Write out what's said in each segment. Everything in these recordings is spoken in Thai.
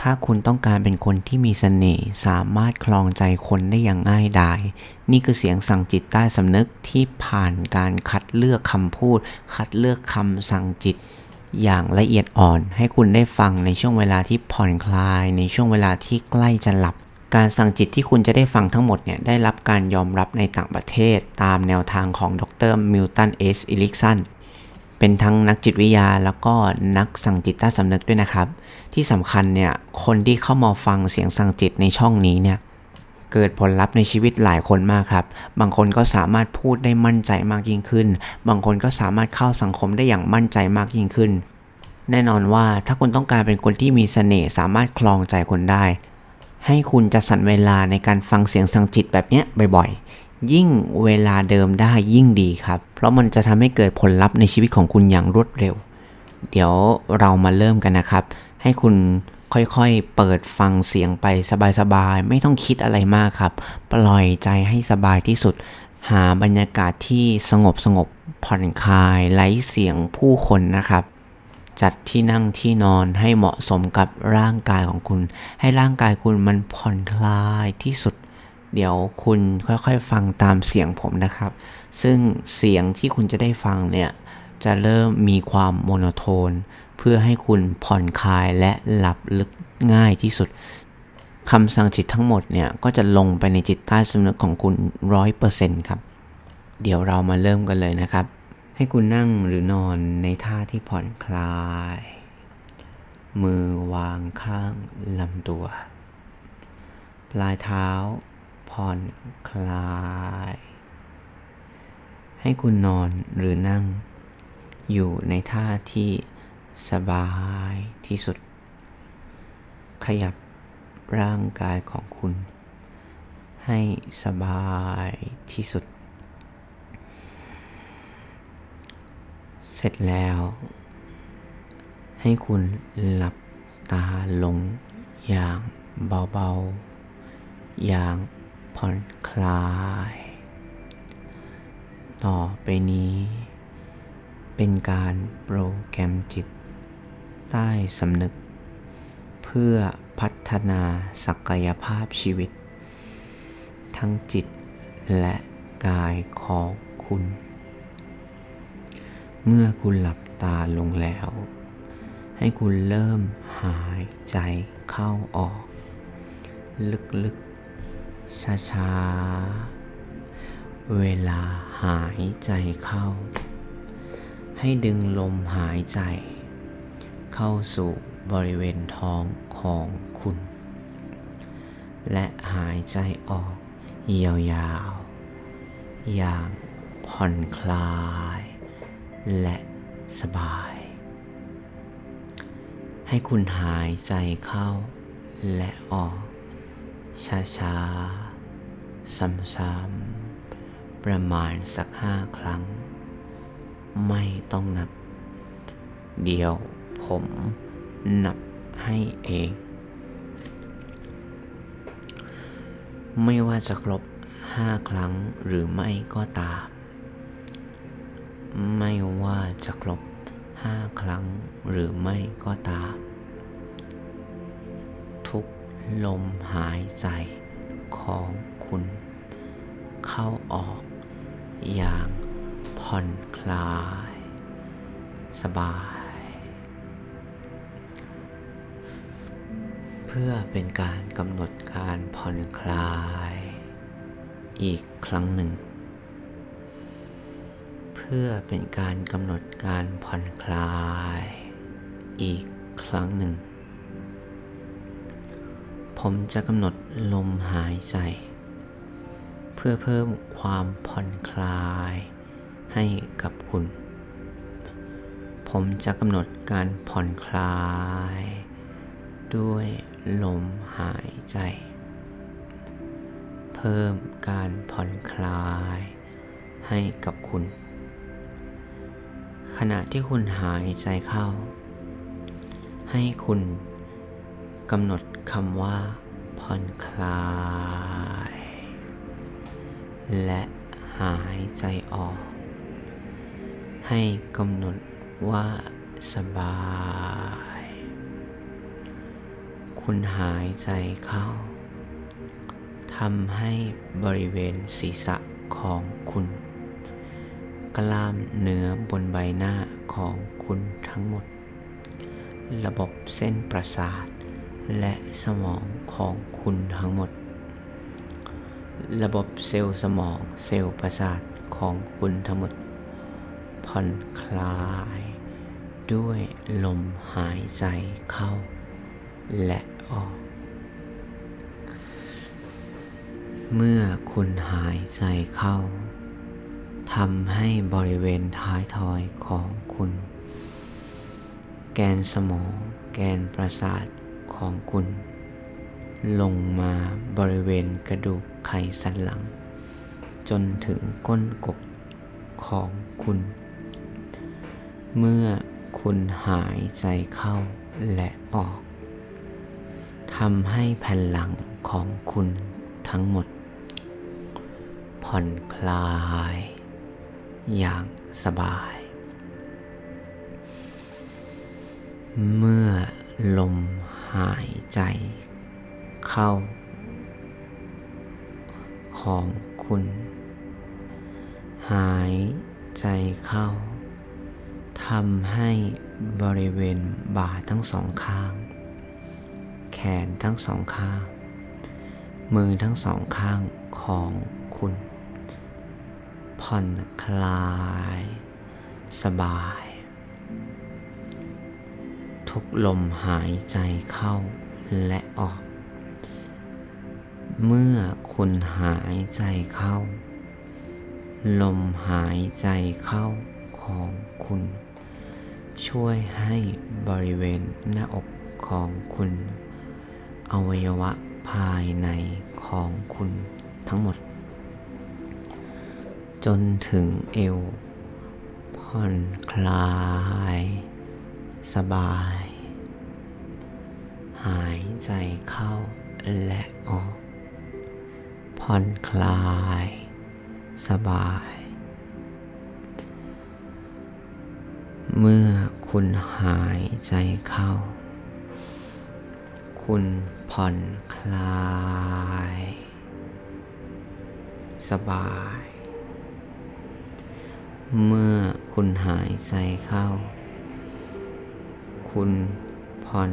ถ้าคุณต้องการเป็นคนที่มีเสน่ห์สามารถคลองใจคนได้อย่างง่ายดาย นี่คือเสียงสั่งจิตใต้สำนึกที่ผ่านการคัดเลือกคำพูด คัดเลือกคำสั่งจิต อย่างละเอียดอ่อน ให้คุณได้ฟังในช่วงเวลาที่ผ่อนคลาย ในช่วงเวลาที่ใกล้จะหลับ การสั่งจิตที่คุณจะได้ฟังทั้งหมดเนี่ยได้รับการยอมรับในต่างประเทศ ตามแนวทางของดรมิลตันเอสอิลิกสัน เป็นทั้งนักจิตวิทยาแล้วก็นักสั่งจิตใต้สำนึกด้วยนะครับ ที่สำคัญเนี่ยคนที่เข้ามาฟังเสียงสั่งจิตในช่องนี้เนี่ยเกิดผลลัพธ์ในชีวิตหลายคนมากครับ บางคนก็สามารถพูดได้มั่นใจมากยิ่งขึ้น บางคนก็สามารถเข้าสังคมได้อย่างมั่นใจมากยิ่งขึ้น แน่นอนว่าถ้าคุณต้องการเป็นคนที่มีเสน่ห์สามารถคลองใจคนได้ ให้คุณจะสั่นเวลาในการฟังเสียงสั่งจิตแบบเนี้ยบ่อยๆ ยิ่งเวลาเดิมได้ยิ่งดีครับ เพราะมันจะทำให้เกิดผลลัพธ์ในชีวิตของคุณอย่างรวดเร็ว เดี๋ยวเรามาเริ่มกันนะครับ ให้คุณค่อยๆ เปิดฟังเสียงไปสบายๆ ไม่ต้องคิดอะไรมากครับ ปล่อยใจให้สบายที่สุด หาบรรยากาศที่สงบสงบผ่อนคลายไร้เสียงผู้คนนะครับ จัดที่นั่งที่นอนให้เหมาะสมกับร่างกายของคุณ ให้ร่างกายคุณมันผ่อนคลายที่สุด เดี๋ยวคุณค่อยๆฟังตามเสียงผมนะครับ ซึ่งเสียงที่คุณจะได้ฟังเนี่ยจะเริ่มมีความโมโนโทน เพื่อให้คุณผ่อนคลายและหลับลึกง่ายที่สุดคำสั่งจิตทั้งหมดเนี่ยก็จะลงไปในจิตใต้สำนึกของคุณร้อยเปอร์เซ็นต์ครับ เดี๋ยวเรามาเริ่มกันเลยนะครับ ให้คุณนั่งหรือนอนในท่าที่ผ่อนคลาย มือวางข้างลำตัว ปลายเท้า ผ่อนคลาย ให้คุณนอนหรือนั่ง อยู่ในท่าที่สบายที่สุด ขยับร่างกายของคุณ ให้สบายที่สุด เสร็จแล้ว ให้คุณหลับตาลงอย่างเบาๆ อย่าง ผ่อนคลาย ต่อไปนี้ เป็นการโปรแกรมจิต ใต้สำนึก เพื่อพัฒนาศักยภาพชีวิต ทั้งจิตและกายของคุณ เมื่อคุณหลับตาลงแล้ว ให้คุณเริ่มหายใจเข้าออก ลึกๆ ช้าๆ เวลาหายใจเข้า ให้ดึงลมหายใจ เข้าสู่บริเวณท้องของคุณ และหายใจออกยาวๆ อย่างผ่อนคลาย และสบาย ให้คุณหายใจเข้าและออก ช้าๆซ้ำๆประมาณสักห้าครั้ง ไม่ต้องนับ เดี๋ยวผมนับให้เอง ไม่ว่าจะครบห้าครั้งหรือไม่ก็ตาม ไม่ว่าจะครบห้าครั้งหรือไม่ก็ตาม ลมหายใจของคุณ เข้าออก อย่างผ่อนคลาย สบาย เพื่อเป็นการกำหนดการผ่อนคลาย อีกครั้งหนึ่ง เพื่อเป็นการกำหนดการผ่อนคลาย อีกครั้งหนึ่ง ผมจะกำหนดลมหายใจ เพื่อเพิ่มความผ่อนคลายให้กับคุณ ผมจะกำหนดการผ่อนคลาย ด้วยลมหายใจ เพิ่มการผ่อนคลายให้กับคุณ ขณะที่คุณหายใจเข้า ให้คุณกำหนด คำว่า ผ่อนคลาย และหายใจออก ให้กำหนดว่าสบาย คุณหายใจเข้าทำให้บริเวณศีรษะของคุณ กล้ามเนื้อบนใบหน้าของคุณทั้งหมด ระบบเส้นประสาท และสมองของคุณทั้งหมด ระบบเซลล์สมองเซลล์ประสาทของคุณทั้งหมด ผ่อนคลาย ด้วยลมหายใจเข้า และออก เมื่อคุณหายใจเข้าทำให้บริเวณท้ายทอยของคุณ แกนสมอง แกนประสาท ของคุณ ลงมาบริเวณกระดูกไขสันหลัง จนถึงก้นกบของคุณ เมื่อคุณหายใจเข้าและออกทำให้แผ่นหลังของคุณทั้งหมด ผ่อนคลาย อย่างสบาย เมื่อลม หายใจ เข้า ของคุณ หายใจเข้าทำให้บริเวณบ่าทั้งสองข้าง แขนทั้งสองข้าง มือทั้งสองข้างของคุณ ผ่อนคลาย สบาย ทุกลมหายใจเข้าและออก เมื่อคุณหายใจเข้า ลมหายใจเข้าของคุณ ช่วยให้บริเวณหน้าอกของคุณ อวัยวะภายในของคุณทั้งหมด จนถึงเอวผ่อนคลาย สบาย หายใจเข้าและออก ผ่อนคลาย สบาย เมื่อคุณหายใจเข้า คุณผ่อนคลาย สบาย เมื่อคุณหายใจเข้า คุณผ่อน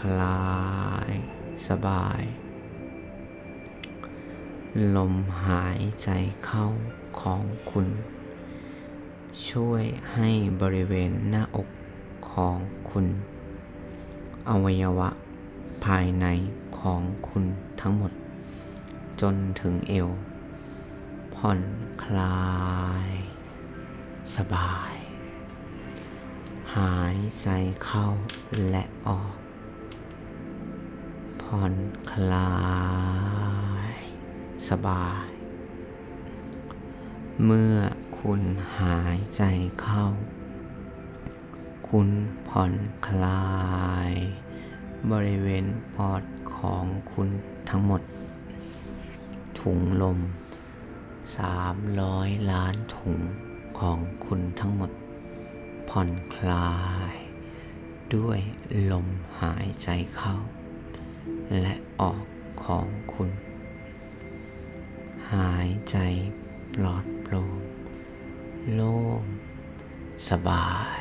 คลาย สบาย ลมหายใจเข้าของคุณ ช่วยให้บริเวณหน้าอกของคุณ อวัยวะภายในของคุณทั้งหมด จนถึงเอว ผ่อนคลาย สบาย หายใจเข้าและออก ผ่อนคลาย สบาย เมื่อคุณหายใจเข้า คุณผ่อนคลาย บริเวณปอดของคุณทั้งหมด ถุงลม 300 ล้านถุงของคุณทั้งหมด ผ่อนคลาย ด้วยลมหายใจเข้า และออกของคุณ หายใจปลอดโปร่งโล่งสบาย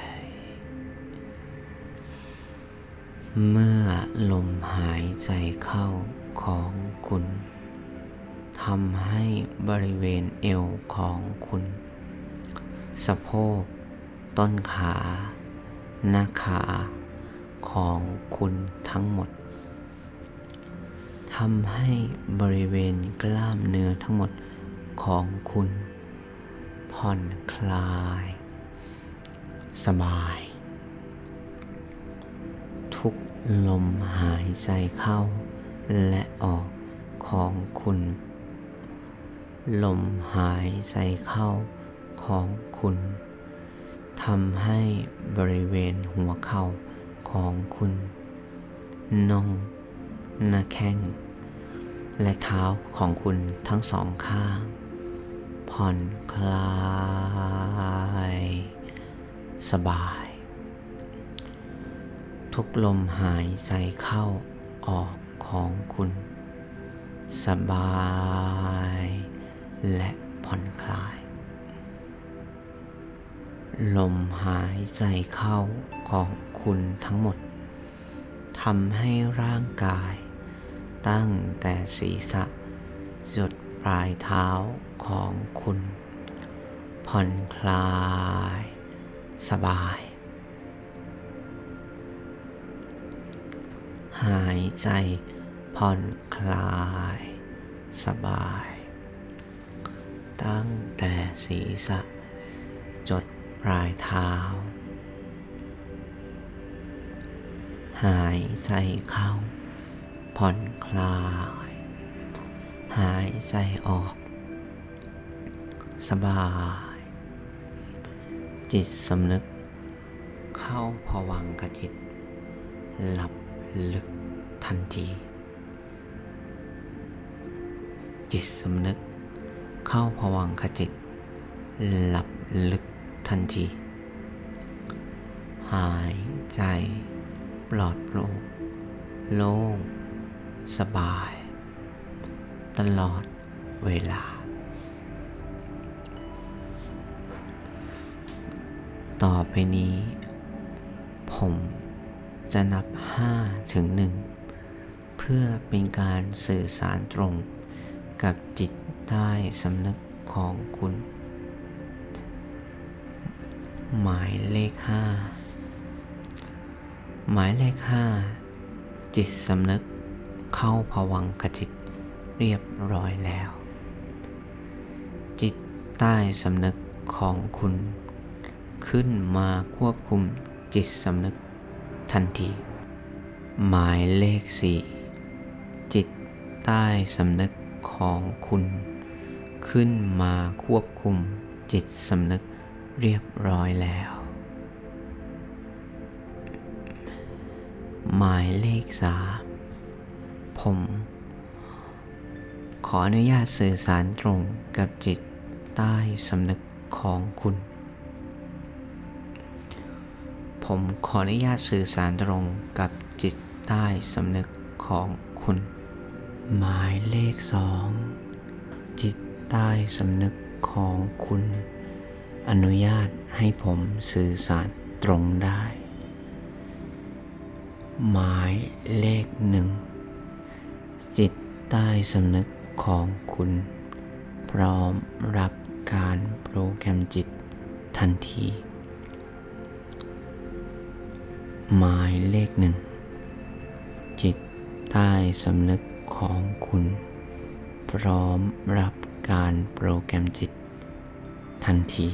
เมื่อลมหายใจเข้าของคุณทำให้บริเวณเอวของคุณ สะโพก ต้นขา หน้าขา ของคุณทั้งหมดทำให้บริเวณกล้ามเนื้อทั้งหมดของคุณ ผ่อนคลาย สบาย ทุกลมหายใจเข้า และออกของคุณ ลมหายใจเข้าของคุณ ทำให้บริเวณหัวเข่าของคุณน่องหน้าแข้ง และเท้าของคุณทั้งสองข้าง ผ่อนคลาย สบาย ทุกลมหายใจเข้าออกของคุณ สบาย และผ่อนคลาย ลมหายใจเข้าของคุณทั้งหมดทำให้ร่างกาย ตั้งแต่ศีรษะจดปลายเท้าของคุณ ผ่อนคลาย สบาย หายใจผ่อนคลาย สบาย ตั้งแต่ศีรษะจด ปลายเท้า หายใจเข้า ผ่อนคลาย หายใจออก สบาย จิตสำนึก เข้าผวังกจิต หลับลึกทันที จิตสำนึกเข้าผวังขจิต หลับลึก ทันที หายใจ ปลอดโปร่งโล่ง สบาย ตลอดเวลา ต่อไปนี้ ผมจะนับ 5 ถึง 1 เพื่อเป็นการสื่อสารตรงกับจิตใต้สำนึกของคุณ หมายเลข5หมายเลข5จิตสำนึกเข้าผวังขจิตเรียบร้อยแล้ว จิตใต้สำนึกของคุณ ขึ้นมาควบคุมจิตสำนึกทันที หมายเลขสี่จิตใต้สำนึกของคุณ ขึ้นมาควบคุมจิตสำนึก เรียบร้อยแล้ว หมายเลขสามผม ขออนุญาตสื่อสารตรงกับจิตใต้สำนึกของคุณ ผมขออนุญาตสื่อสารตรงกับจิตใต้สำนึกของคุณ หมายเลขสองจิตใต้สำนึกของคุณ อนุญาตให้ผมสื่อสารตรงได้ หมายเลขหนึ่ง จิตใต้สำนึกของคุณ พร้อมรับการโปรแกรมจิตทันที หมายเลขหนึ่ง จิตใต้สำนึกของคุณ พร้อมรับการโปรแกรมจิตทันที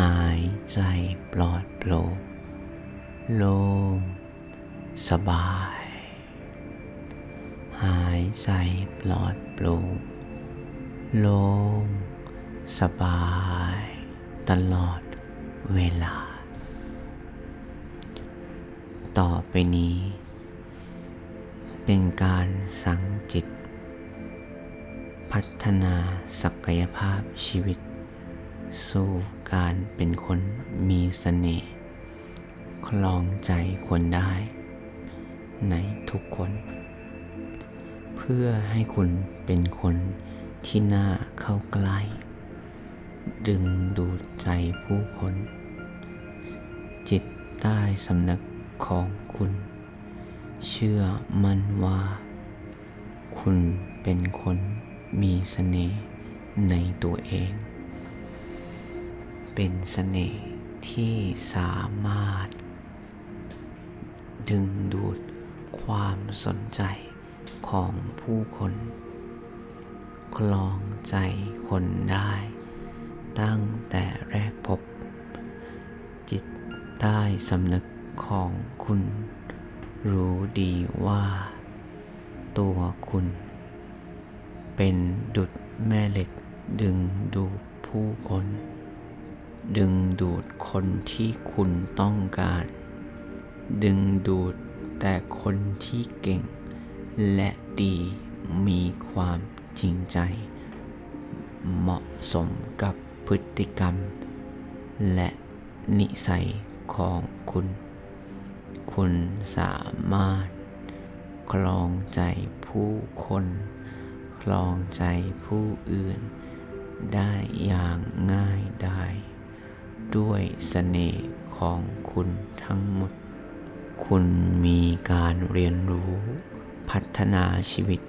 หายใจปลอดโปร่งโล่งสบาย หายใจปลอดโปร่งโล่งสบาย ตลอดเวลา ต่อไปนี้ เป็นการสังจิต พัฒนาศักยภาพชีวิต สู่การเป็นคนมีเสน่ห์คลองใจคนได้ ในทุกคน เพื่อให้คุณเป็นคนที่น่าเข้าใกล้ ดึงดูดใจผู้คน จิตใต้สำนึกของคุณ เชื่อมั่นว่า คุณเป็นคนมีเสน่ห์ในตัวเอง เป็นเสน่ห์ที่สามารถ ดึงดูดความสนใจของผู้คน คลองใจคนได้ ตั้งแต่แรกพบ จิตใต้สำนึกของคุณ รู้ดีว่า ตัวคุณ เป็นดุดแม่เหล็กดึงดูดผู้คน ดึงดูดคนที่คุณต้องการ ดึงดูดแต่คนที่เก่ง และดีมีความจริงใจ เหมาะสมกับพฤติกรรม และนิสัยของคุณ คุณสามารถคลองใจผู้คน คลองใจผู้อื่นได้อย่างง่ายดาย ด้วยเสน่ห์ของคุณทั้งหมด คุณมีการเรียนรู้พัฒนาชีวิต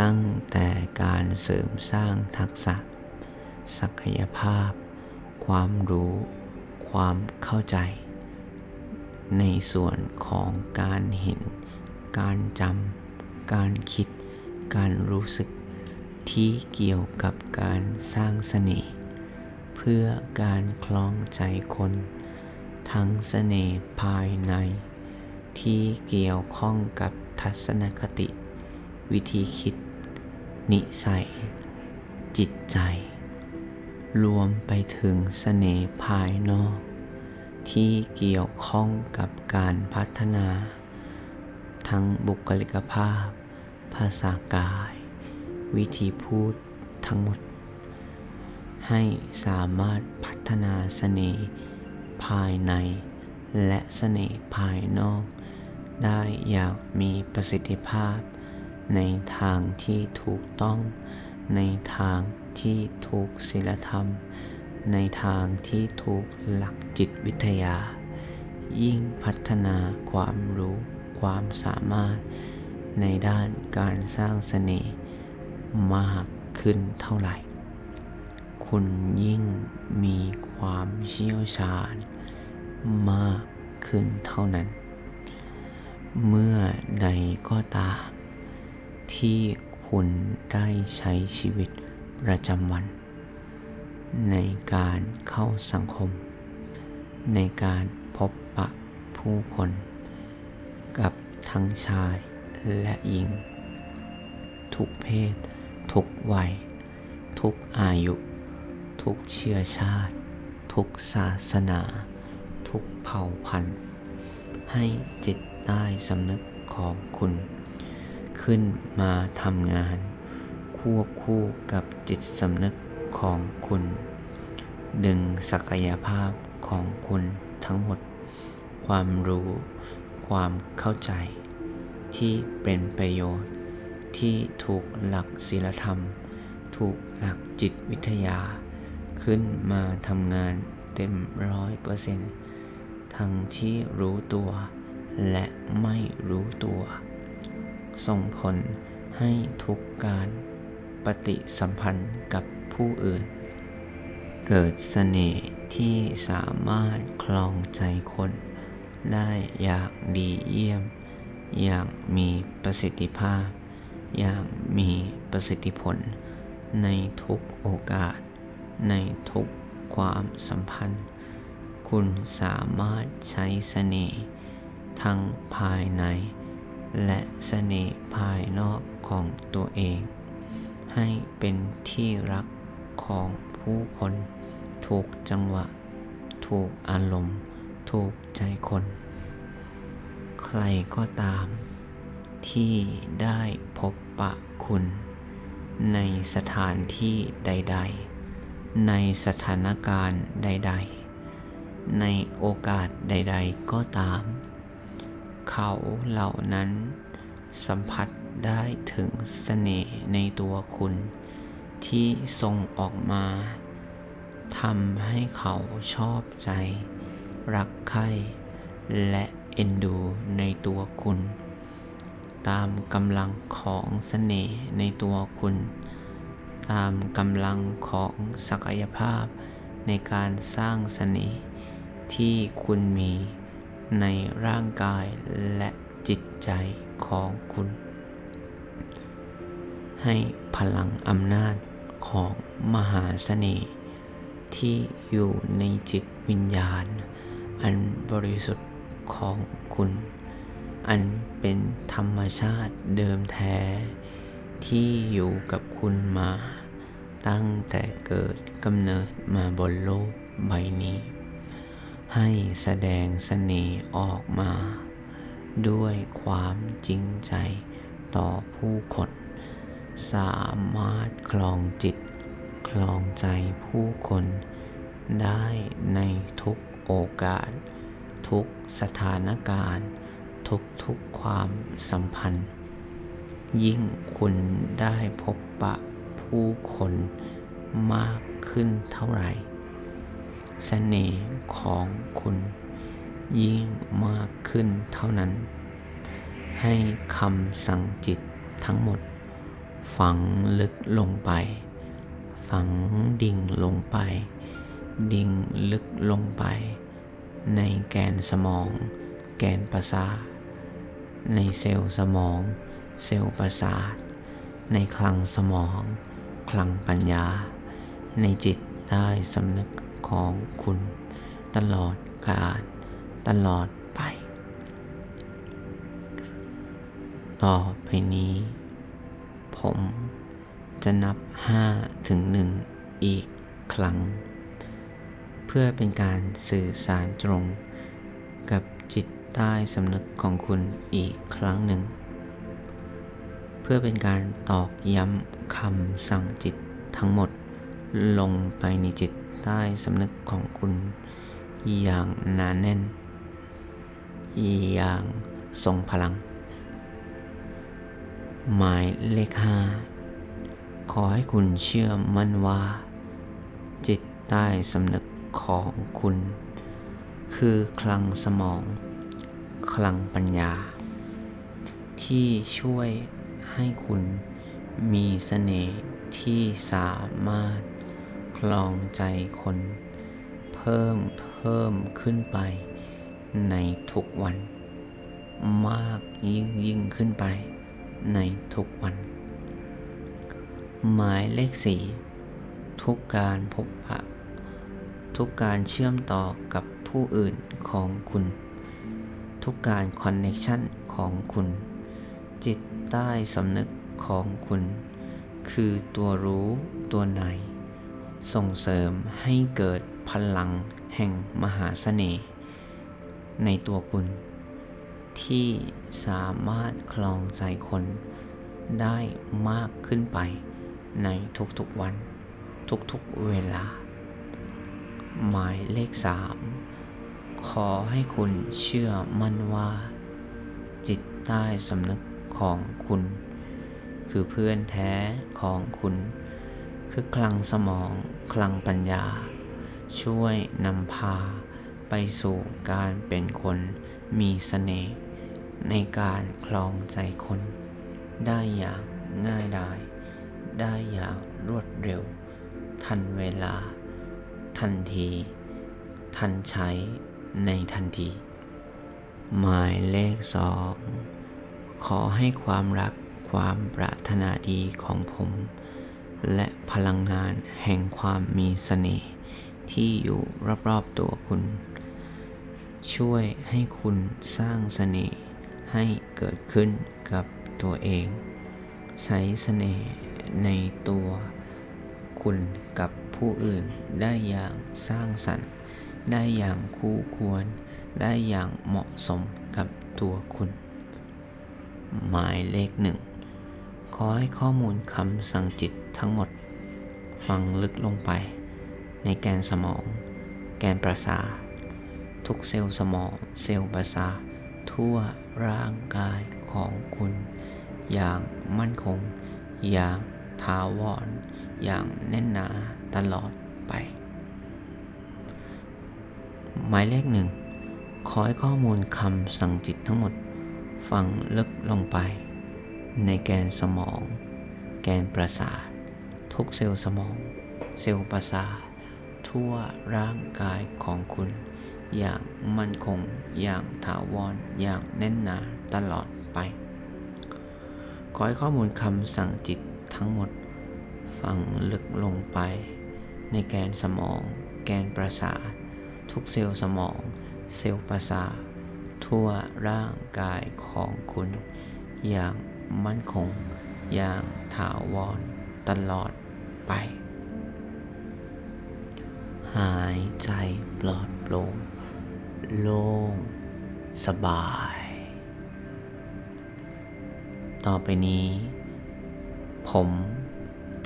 ตั้งแต่การเสริมสร้างทักษะ ศักยภาพ ความรู้ ความเข้าใจ ในส่วนของการเห็น การจำ การคิด การรู้สึกที่เกี่ยวกับการสร้างเสน่ห์ เพื่อการคล้องใจคน ทั้งเสน่ห์ภายใน ที่เกี่ยวข้องกับทัศนคติ วิธีคิด นิสัย จิตใจ รวมไปถึงเสน่ห์ภายนอก ที่เกี่ยวข้องกับการพัฒนา ทั้งบุคลิกภาพ ภาษากาย วิธีพูดทั้งหมด ให้สามารถพัฒนาเสน่ห์ภายใน และเสน่ห์ภายนอก ได้อย่างมีประสิทธิภาพ ในทางที่ถูกต้อง ในทางที่ถูกศีลธรรม ในทางที่ถูกหลักจิตวิทยา ยิ่งพัฒนาความรู้ความสามารถ ในด้านการสร้างเสน่ห์มากขึ้นเท่าไหร่ คุณยิ่งมีความเชี่ยวชาญมากขึ้นเท่านั้น เมื่อใดก็ตาม ที่คุณได้ใช้ชีวิตประจำวัน ในการเข้าสังคม ในการพบปะผู้คน กับทั้งชายและหญิง ทุกเพศ ทุกวัย ทุกอายุ ทุกเชื้อชาติ ทุกศาสนา ทุกเผ่าพันธุ์ ให้จิตใต้สำนึกของคุณ ขึ้นมาทำงาน ควบคู่กับจิตสำนึกของคุณ ดึงศักยภาพของคุณทั้งหมด ความรู้ ความเข้าใจ ที่เป็นประโยชน์ ที่ถูกหลักศีลธรรม ถูกหลักจิตวิทยา ขึ้นมาทำงานเต็มร้อยเปอร์เซ็นต์ทั้งที่รู้ตัว และไม่รู้ตัว ส่งผลให้ทุกการปฏิสัมพันธ์กับผู้อื่น เกิดเสน่ห์ที่สามารถคลองใจคน ได้อย่างดีเยี่ยม อย่างมีประสิทธิภาพ อย่างมีประสิทธิผลในทุกโอกาส ในทุกความสัมพันธ์ คุณสามารถใช้เสน่ห์ทั้งภายใน และเสน่ห์ภายนอกของตัวเอง ให้เป็นที่รักของผู้คนถูกจังหวะ ถูกอารมณ์ ถูกใจคน ใครก็ตาม ที่ได้พบปะคุณ ในสถานที่ใด ๆ ในสถานการณ์ใด ๆ ในโอกาสใด ๆ ก็ตาม เขาเหล่านั้นสัมผัสได้ถึงเสน่ห์ในตัวคุณ ที่ส่งออกมาทำให้เขาชอบใจ รักใคร่และเอ็นดูในตัวคุณ ตามกำลังของเสน่ห์ในตัวคุณ ตามกำลังของศักยภาพในการสร้างเสน่ห์ที่คุณมีในร่างกายและจิตใจของคุณ ให้พลังอำนาจของมหาเสน่ห์ที่อยู่ในจิตวิญญาณ อันบริสุทธิ์ของคุณ อันเป็นธรรมชาติเดิมแท้ที่อยู่กับคุณมา ตั้งแต่เกิดกำเนิดมาบนโลกใบนี้ ให้แสดงเสน่ห์ออกมา ด้วยความจริงใจต่อผู้คนสามารถคลองจิต คลองใจผู้คน ได้ในทุกโอกาส ทุกสถานการณ์ ทุกๆความสัมพันธ์ ยิ่งคุณได้พบปะ ผู้คนมากขึ้นเท่าไหร่เสน่ห์ของคุณยิ่งมากขึ้นเท่านั้น ให้คำสั่งจิตทั้งหมด ฝังลึกลงไป ฝังดิ่งลงไป ดิ่งลึกลงไป ในแกนสมอง แกนประสาทในเซลล์สมอง เซลล์ประสาท ในคลังสมอง คลังปัญญา ในจิตใต้สำนึกของคุณ ตลอดกาลตลอดไป ต่อไปนี้ ผมจะนับ 5 ถึง 1 อีกครั้ง เพื่อเป็นการสื่อสารตรง กับจิตใต้สำนึกของคุณอีกครั้งหนึ่ง เพื่อเป็นการตอกย้ำ คำสั่งจิตทั้งหมด ลงไปในจิตใต้สำนึกของคุณ อย่างหนาแน่น อย่างทรงพลัง หมายเลขห้าขอให้คุณเชื่อมั่นว่า จิตใต้สำนึกของคุณ คือคลังสมอง คลังปัญญา ที่ช่วยให้คุณ มีเสน่ห์ที่สามารถคลองใจคน เพิ่มเพิ่มขึ้นไป ในทุกวัน มากยิ่งยิ่งขึ้นไป ในทุกวัน หมายเลขสีทุกการพบปะ ทุกการเชื่อมต่อกับผู้อื่นของคุณ ทุกการคอนเนคชันของคุณ จิตใต้สำนึก ของคุณ คือตัวรู้ตัวใน ส่งเสริมให้เกิดพลังแห่งมหาเสน่ห์ ในตัวคุณ ที่สามารถคลองใจคน ได้มากขึ้นไป ในทุกๆวัน ทุกๆเวลา หมายเลขสามขอให้คุณเชื่อมั่นว่า จิตใต้สำนึกของคุณ คือเพื่อนแท้ของคุณ คือคลังสมองคลังปัญญา ช่วยนำพา ไปสู่การเป็นคนมีเสน่ห์ในการคลองใจคน ได้อย่างง่ายดาย ได้อย่างรวดเร็ว ทันเวลา ทันที ทันใช้ในทันที หมายเลขสองขอให้ความรัก ความปรารถนาดีของผม และพลังงานแห่งความมีเสน่ห์ที่อยู่รอบๆตัวคุณ ช่วยให้คุณสร้างเสน่ห์ให้เกิดขึ้นกับตัวเอง ใช้เสน่ห์ในตัวคุณกับผู้อื่นได้อย่างสร้างสรรค์ ได้อย่างคู่ควร ได้อย่างเหมาะสมกับตัวคุณ หมายเลขหนึ่ง ขอให้ข้อมูลคำสั่งจิตทั้งหมด ฟังลึกลงไป ในแกนสมอง แกนประสาททุกเซลล์สมอง เซลล์ประสาททั่วร่างกายของคุณ อย่างมั่นคง อย่างถาวร อย่างแน่นหนาตลอดไป หมายเลขหนึ่งขอให้ข้อมูลคำสั่งจิตทั้งหมด ฟังลึกลงไป ในแกนสมอง แกนประสาท ทุกเซลล์สมอง เซลล์ประสาท ทั่วร่างกายของคุณ อย่างมั่นคง อย่างถาวร อย่างแน่นหนาตลอดไป ขอให้ข้อมูลคำสั่งจิตทั้งหมด ฝังลึกลงไป ในแกนสมอง แกนประสาท ทุกเซลล์สมอง เซลล์ประสาท ทั่วร่างกายของคุณอย่าง มั่นคง อย่างถาวรตลอดไป หายใจปลอดโปร่งโล่งสบาย ต่อไปนี้ ผม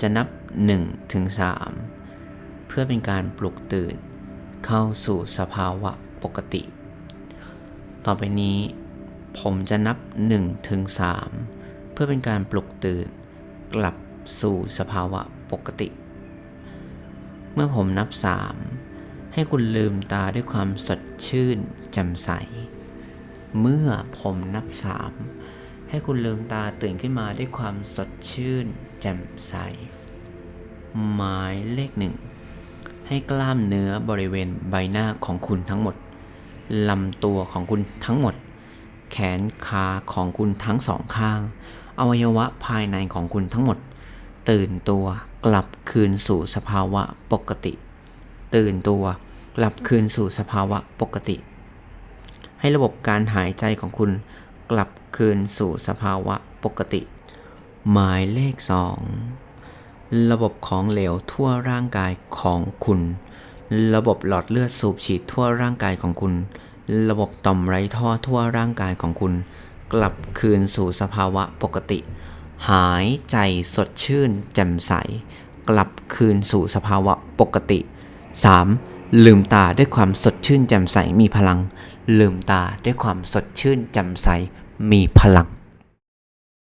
จะนับ1ถึง3เพื่อเป็นการปลุกตื่นเข้าสู่สภาวะปกติ ต่อไปนี้ผมจะนับ1ถึง3 เพื่อเป็นการปลุกตื่น กลับสู่สภาวะปกติ เมื่อผมนับ 3 ให้คุณลืมตาด้วยความสดชื่นแจ่มใส เมื่อผมนับ 3 ให้คุณลืมตาตื่นขึ้นมาด้วยความสดชื่นแจ่มใส หมายเลขหนึ่งให้กล้ามเนื้อบริเวณใบหน้าของคุณทั้งหมด ลำตัวของคุณทั้งหมด แขนขาของคุณทั้งสองข้าง อวัยวะภายในของคุณทั้งหมด ตื่นตัวกลับคืนสู่สภาวะปกติ ตื่นตัวกลับคืนสู่สภาวะปกติ ให้ระบบการหายใจของคุณกลับคืนสู่สภาวะปกติ หมายเลข 2 ระบบของเหลวทั่วร่างกายของคุณ ระบบหลอดเลือดสูบฉีดทั่วร่างกายของคุณ ระบบต่อมไร้ท่อทั่วร่างกายของคุณ กลับคืนสู่สภาวะปกติ หายใจสดชื่นแจ่มใส กลับคืนสู่สภาวะปกติ 3. ลืมตาด้วยความสดชื่นแจ่มใสมีพลัง ลืมตาด้วยความสดชื่นแจ่มใสมีพลัง